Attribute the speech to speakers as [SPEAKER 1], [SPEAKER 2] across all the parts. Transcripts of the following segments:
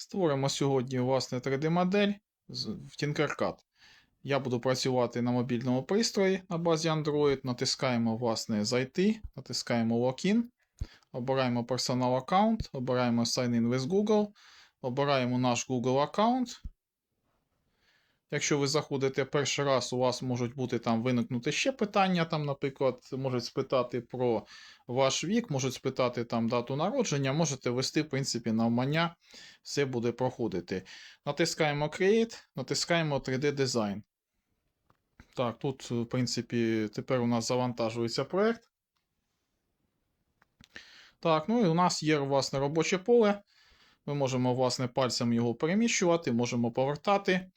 [SPEAKER 1] Створимо сьогодні власне 3D-модель в Tinkercad. Я буду працювати на мобільному пристрої на базі Android. Натискаємо власне Зайти, натискаємо Login, обираємо Personal аккаунт, обираємо Sign in with Google, обираємо наш Google аккаунт. Якщо ви заходите перший раз, у вас можуть бути там виникнути ще питання. Там, наприклад, можуть спитати про ваш вік, можуть спитати там дату народження, можете ввести, в принципі, навмання, все буде проходити. Натискаємо Create, натискаємо 3D Design. Так, тут, в принципі, тепер у нас завантажується проект. Так, ну і у нас є власне робоче поле. Ми можемо, власне, пальцем його переміщувати, можемо повертати.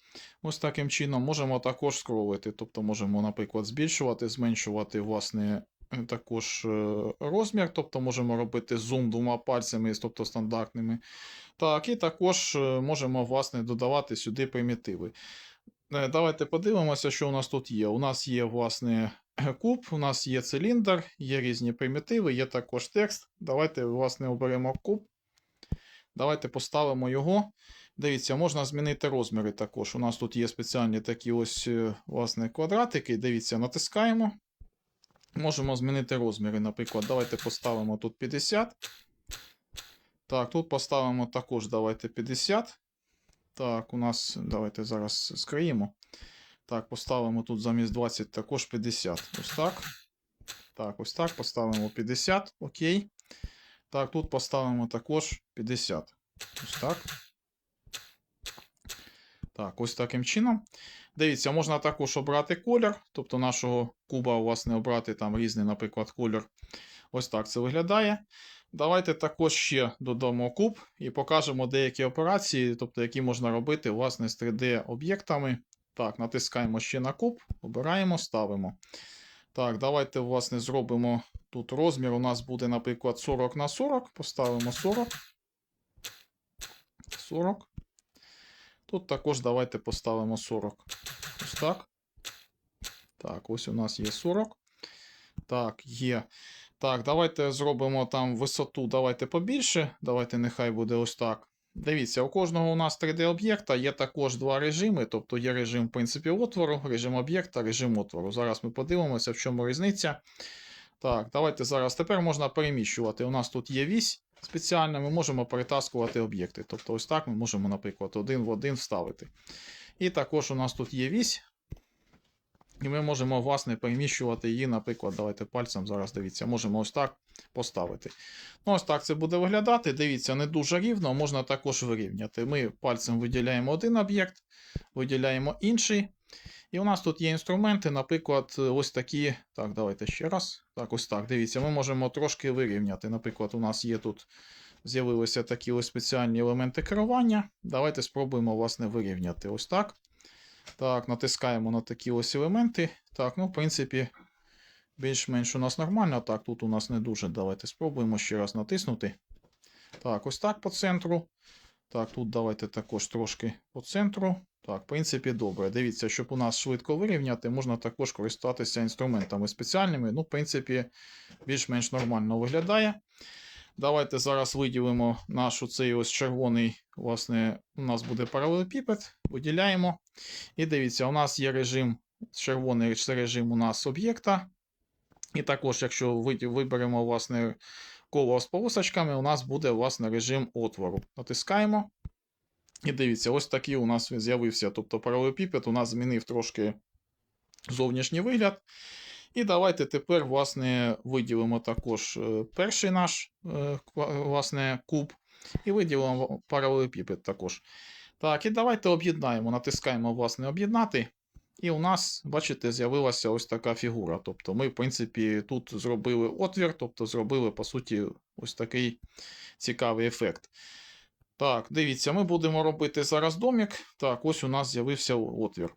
[SPEAKER 1] Ось таким чином можемо також скролити. Тобто можемо, наприклад, збільшувати, зменшувати, власне, е, також е, розмір, тобто можемо робити зум двома пальцями, тобто стандартними. Так, і також е, можемо, власне, додавати сюди примітиви. Давайте подивимося, що у нас тут є. У нас є, власне, куб, у нас є циліндр, є різні примітиви, є також текст. Давайте, власне, оберемо куб. Давайте поставимо його. Дивіться, можна змінити розміри також. У нас тут є спеціальні такі ось, е, власне, квадратики. Дивіться, натискаємо. Можемо змінити розміри. Наприклад, давайте поставимо тут 50. Так, тут поставимо також давайте 50. Так, у нас, давайте зараз скриємо. Так, поставимо тут замість 20 також 50. Ось так. Так, ось так. Поставимо 50. Окей. Так, тут поставимо також 50. Ось так. Так, ось таким чином. Дивіться, можна також обрати колір, тобто нашого куба, власне, обрати там різний, наприклад, колір. Ось так це виглядає. Давайте також ще додамо куб і покажемо деякі операції, тобто які можна робити власне з 3D-об'єктами. Так, натискаємо ще на куб, обираємо, ставимо. Так, давайте, власне, зробимо тут розмір. У нас буде, наприклад, 40 на 40. Поставимо 40. 40. Тут також давайте поставимо 40. Ось так. Так, ось у нас є 40. Так, є. Так, давайте зробимо там висоту, давайте побільше. Давайте нехай буде ось так. Дивіться, у кожного у нас 3D-об'єкта є також два режими. Тобто є режим, в принципі, отвору, режим об'єкта, режим отвору. Зараз ми подивимося, в чому різниця. Так, давайте зараз. Тепер можна переміщувати. У нас тут є вісь спеціальна, ми можемо перетаскувати об'єкти. Тобто, ось так ми можемо, наприклад, один в один вставити. І також у нас тут є вісь. І ми можемо, власне, переміщувати її, наприклад, давайте пальцем зараз дивіться, можемо ось так поставити. Ну, ось так це буде виглядати. Дивіться, не дуже рівно, можна також вирівняти. Ми пальцем виділяємо один об'єкт, виділяємо інший. І у нас тут є інструменти, наприклад, ось такі. Так, давайте ще раз. Так, ось так. Дивіться, ми можемо трошки вирівняти. Наприклад, у нас є тут. З'явилися такі ось спеціальні елементи керування. Давайте спробуємо, власне, вирівняти. Ось так. Так, натискаємо на такі ось елементи. Так, ну, в принципі, більш-менш у нас нормально. Так, тут у нас не дуже. Давайте спробуємо ще раз натиснути. Так, ось так по центру. Так, тут давайте також трошки по центру. Так, в принципі, добре. Дивіться, щоб у нас швидко вирівняти, можна також користуватися інструментами спеціальними. Ну, в принципі, більш-менш нормально виглядає. Давайте зараз виділимо нашу цей ось червоний, власне, у нас буде паралелепіпед, виділяємо. І дивіться, у нас є режим, червоний це режим у нас об'єкта. І також, якщо виберемо, власне, коло з полосочками, у нас буде, власне, режим отвору. Натискаємо. І дивіться, ось такий у нас з'явився. Тобто паралелепіпед у нас змінив трошки зовнішній вигляд. І давайте тепер, власне, виділимо також е, перший наш е, власне, куб. І виділимо паралелепіпед також. Так, і давайте об'єднаємо. Натискаємо, власне, об'єднати. І у нас, бачите, з'явилася ось така фігура. Тобто ми, в принципі, тут зробили отвір, тобто зробили, по суті, ось такий цікавий ефект. Так, дивіться, ми будемо робити зараз домік. Так, ось у нас з'явився отвір.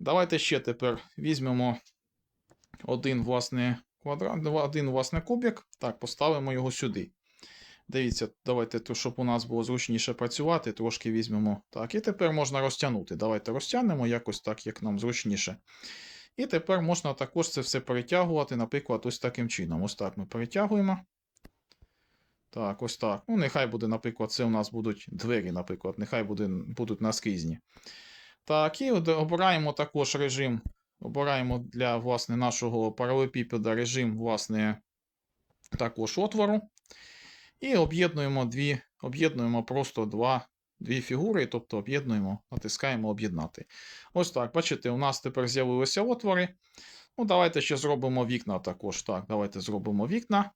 [SPEAKER 1] Давайте ще тепер візьмемо один, власне, квадрат, один, власне, кубик. Так, поставимо його сюди. Дивіться, давайте, щоб у нас було зручніше працювати, трошки візьмемо. Так, і тепер можна розтягнути. Давайте розтягнемо якось так, як нам зручніше. І тепер можна також це все перетягувати, наприклад, ось таким чином. Ось так ми перетягуємо. Так, ось так. Ну, нехай буде, наприклад, це у нас будуть двері, наприклад, нехай буде, будуть наскрізні. Так, і обираємо також режим. Обираємо для власне, нашого паралепіпеда режим власне, також отвору. І об'єднуємо дві, об'єднуємо просто два, дві фігури, тобто об'єднуємо, натискаємо об'єднати. Ось так, бачите, у нас тепер з'явилися отвори. Ну, давайте ще зробимо вікна також. Так, давайте зробимо вікна.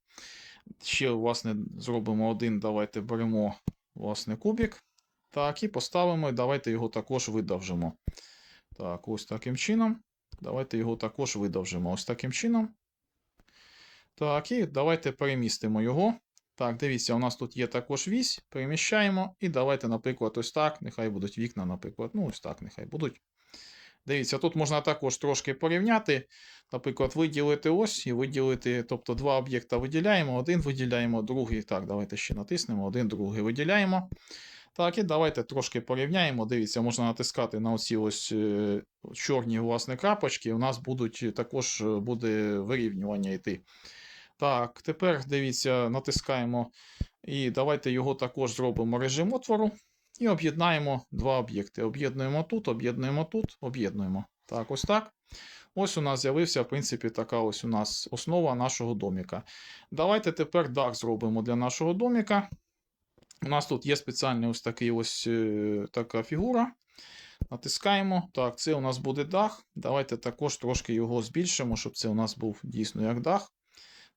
[SPEAKER 1] Ще, власне, зробимо один. Давайте беремо власне, кубик. Так, і поставимо, і давайте його також видовжимо. Так, ось таким чином. Давайте його також видовжимо. Ось таким чином. Так, і давайте перемістимо його. Так, дивіться, у нас тут є також вісь. Переміщаємо. І давайте, наприклад, ось так. Нехай будуть вікна, наприклад. Ну, ось так, нехай будуть. Дивіться, тут можна також трошки порівняти. Наприклад, виділити ось і виділити, тобто два об'єкта виділяємо, один виділяємо, другий. Так, давайте ще натиснемо, один, другий виділяємо. Так, і давайте трошки порівняємо. Дивіться, можна натискати на оці ось е, чорні власне крапочки. У нас будуть також е, буде вирівнювання йти. Так, тепер дивіться, натискаємо. І давайте його також зробимо режим отвору. І об'єднаємо два об'єкти. Об'єднуємо тут, об'єднуємо тут, об'єднуємо. Так, ось так. Ось у нас з'явився, в принципі, така ось у нас основа нашого доміка. Давайте тепер дах зробимо для нашого доміка. У нас тут є спеціальний ось такий ось е, така фігура. Натискаємо. Так, це у нас буде дах. Давайте також трошки його збільшимо, щоб це у нас був дійсно як дах.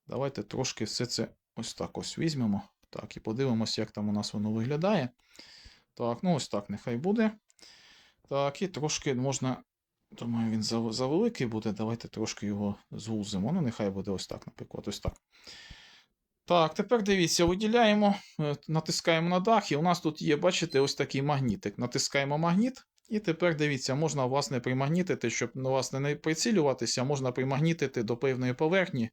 [SPEAKER 1] Давайте трошки все це ось так ось візьмемо. Так, і подивимося, як там у нас воно виглядає. Так, ну ось так нехай буде. Так, і трошки можна. Думаю, він завеликий буде. Давайте трошки його звузимо. Ну, нехай буде ось так, наприклад, ось так. Так, тепер дивіться, виділяємо, е, натискаємо на дах, і у нас тут є, бачите, ось такий магнітик. Натискаємо магніт, і тепер дивіться, можна, власне, примагнітити, щоб власне, не прицілюватися, можна примагнітити до певної поверхні.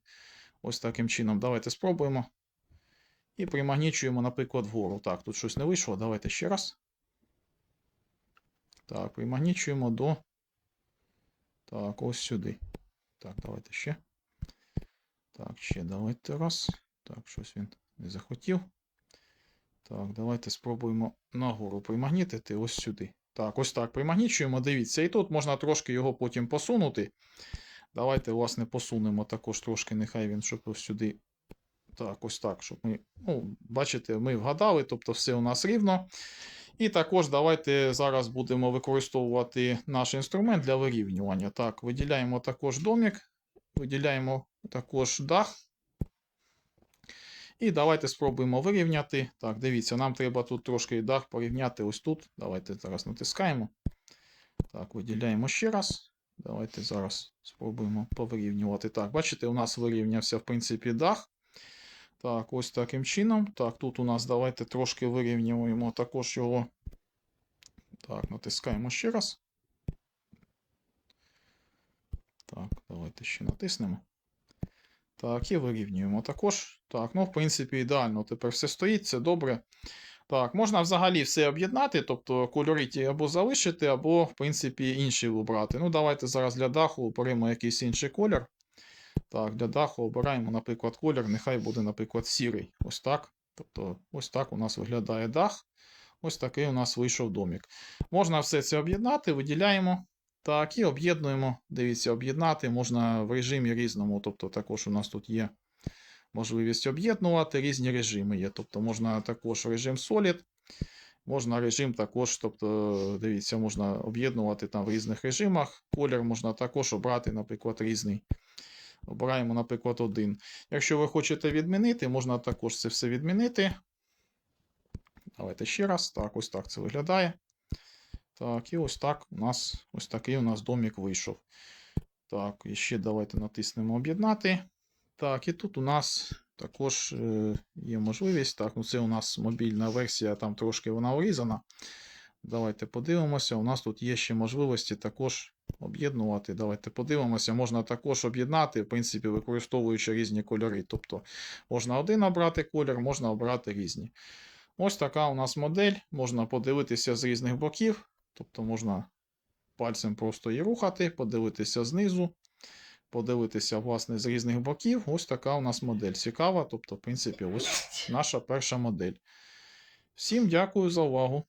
[SPEAKER 1] Ось таким чином. Давайте спробуємо. І примагнічуємо, наприклад, вгору. Так, тут щось не вийшло. Давайте ще раз. Так, примагнічуємо до. Так, ось сюди. Так, давайте ще. Так, ще давайте раз. Так, щось він не захотів. Так, давайте спробуємо нагору примагнітити ось сюди. Так, ось так примагнічуємо. Дивіться, і тут можна трошки його потім посунути. Давайте, власне, посунемо також трошки, нехай він, щоб сюди. Так, ось так, щоб ми. Ну, бачите, ми вгадали, тобто все у нас рівно. І також давайте зараз будемо використовувати наш інструмент для вирівнювання. Так, виділяємо також домік, виділяємо також дах. І давайте спробуємо вирівняти. Так, дивіться, нам треба тут трошки дах порівняти ось тут. Давайте зараз натискаємо. Так, виділяємо ще раз. Давайте зараз спробуємо повирівнювати. Так, бачите, у нас вирівнявся, в принципі, дах. Так, ось таким чином. Так, тут у нас давайте трошки вирівнюємо також його. Так, натискаємо ще раз. Так, давайте ще натиснемо. Так, і вирівнюємо також. Так, ну, в принципі, ідеально. Тепер все стоїть, це добре. Так, можна взагалі все об'єднати, тобто кольори або залишити, або, в принципі, інші обрати. Ну, давайте зараз для даху оберемо якийсь інший колір. Так, для даху обираємо, наприклад, колір, нехай буде, наприклад, сірий. Ось так. Тобто, ось так у нас виглядає дах. Ось такий у нас вийшов домік. Можна все це об'єднати, виділяємо. Так, і об'єднуємо. Дивіться, об'єднати можна в режимі різному. Тобто, також у нас тут є можливість об'єднувати різні режими є. Тобто, можна також режим Solid, можна режим також, тобто, дивіться, можна об'єднувати там в різних режимах. Колір можна також обрати, наприклад, різний. Обираємо, наприклад, один. Якщо ви хочете відмінити, можна також це все відмінити. Давайте ще раз. Так, ось так це виглядає. Так, і ось так у нас ось такий у нас домік вийшов. Так, і ще давайте натиснемо Об'єднати. Так, і тут у нас також е, є можливість. Так, ну це у нас мобільна версія, там трошки вона урізана. Давайте подивимося. У нас тут є ще можливості також об'єднувати. Давайте подивимося. Можна також об'єднати, в принципі, використовуючи різні кольори. Тобто можна один обрати колір, можна обрати різні. Ось така у нас модель. Можна подивитися з різних боків. Тобто можна пальцем просто її рухати, подивитися знизу подивитися власне з різних боків. Ось така у нас модель. Цікава, тобто, в принципі, ось наша перша модель. Всім дякую за увагу.